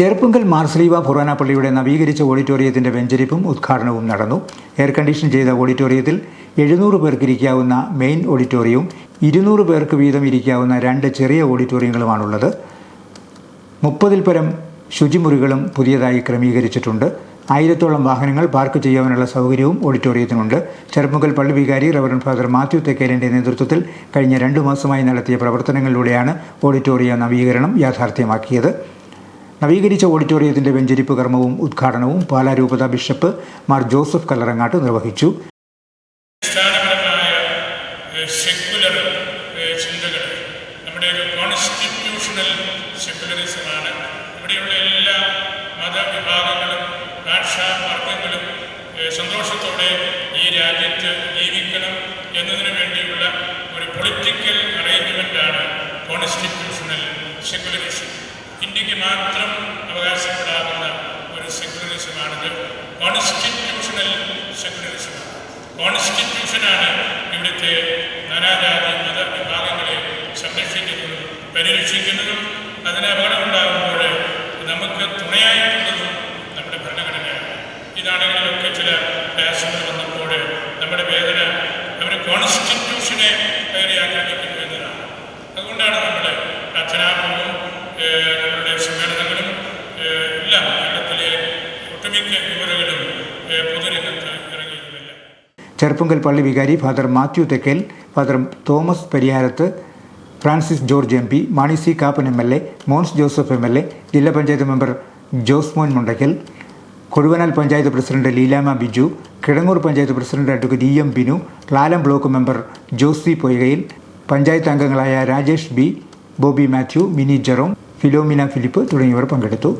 ചേർപ്പുങ്കൽ മാർസ്ലീവ ഫുറാന പള്ളിയുടെ നവീകരിച്ച ഓഡിറ്റോറിയത്തിന്റെ വെഞ്ചരിപ്പും ഉദ്ഘാടനവും നടന്നു. എയർ കണ്ടീഷൻ ചെയ്ത ഓഡിറ്റോറിയത്തിൽ എഴുന്നൂറ് പേർക്ക് ഇരിക്കാവുന്ന മെയിൻ ഓഡിറ്റോറിയവും ഇരുന്നൂറ് പേർക്ക് വീതം ഇരിക്കാവുന്ന രണ്ട് ചെറിയ ഓഡിറ്റോറിയങ്ങളുമാണുള്ളത്. മുപ്പതിൽ പരം ശുചിമുറികളും പുതിയതായി ക്രമീകരിച്ചിട്ടുണ്ട്. ആയിരത്തോളം വാഹനങ്ങൾ പാർക്ക് ചെയ്യാനുള്ള സൗകര്യവും ഓഡിറ്റോറിയത്തിനുണ്ട്. ചെറുപ്പുങ്കൽ പള്ളി വികാരി റവറൻ ഫാദർ മാത്യു തെക്കേലിന്റെ നേതൃത്വത്തിൽ കഴിഞ്ഞ രണ്ടു മാസമായി നടത്തിയ പ്രവർത്തനങ്ങളിലൂടെയാണ് ഓഡിറ്റോറിയ നവീകരണം യാഥാർത്ഥ്യമാക്കിയത്. നവീകരിച്ച ഓഡിറ്റോറിയത്തിന്റെ വെഞ്ചരിപ്പ് കർമ്മവും ഉദ്ഘാടനവും പാലാ രൂപത ബിഷപ്പ് മാർ ജോസഫ് കല്ലറങ്ങാട്ട് നിർവഹിച്ചു. ചിന്തകൾ നമ്മുടെ ഇവിടെയുള്ള എല്ലാ മതവിഭാഗങ്ങളും സന്തോഷത്തോടെ ഈ ജീവിക്കണം വേണ്ടിയുള്ള ഒരു പൊളിറ്റിക്കൽ അറേഞ്ച്മെന്റാണ് കോൺസ്റ്റിറ്റ്യൂഷണൽ സെക്യുലറിസം ഇന്ത്യയ്ക്ക് മാത്രം അവകാശപ്പെടാവുന്ന ഒരു സെക്യുലറിസമാണിത്. കോൺസ്റ്റിറ്റ്യൂഷണൽ സെക്യുലറിസമാണ്. കോൺസ്റ്റിറ്റ്യൂഷനാണ് ഇവിടുത്തെ നാനാജാതി മത വിഭാഗങ്ങളെ സംരക്ഷിക്കുന്നതും പരിരക്ഷിക്കുന്നതും. അതിന് അപകടമുണ്ടാകുമ്പോൾ നമുക്ക് തുണയായിട്ടുള്ളതും നമ്മുടെ ഭരണഘടനയാണ്. ഇതാണെങ്കിലൊക്കെ ചില രാഷ്ട്രങ്ങൾ വന്നപ്പോൾ നമ്മുടെ വേദന അവർ കോൺസ്റ്റിറ്റ്യൂഷനെ ഏഹ്, എല്ലാം കേരളത്തിലെ ഒട്ടുമിക്ക യുവതകളും പൊതുരംഗത്ത് ചെറുപ്പുങ്കൽ പള്ളി വികാരി father Mathew Thekkel father Thomas Pariharath Francis George M P Mani C Kappan M L A Mons Joseph M L A ജില്ലാ panchayat member Jose Mon Mundackal Koduvanal panchayat president Leelama Biju Kidangoor panchayat president advocate E M Binu Lalam block member Josy Poykayil panchayat അംഗങ്ങളായ Rajesh B Bobby Mathew Mini Jerome Philomina Philip തുടങ്ങിയവർ പങ്കെടുത്തു.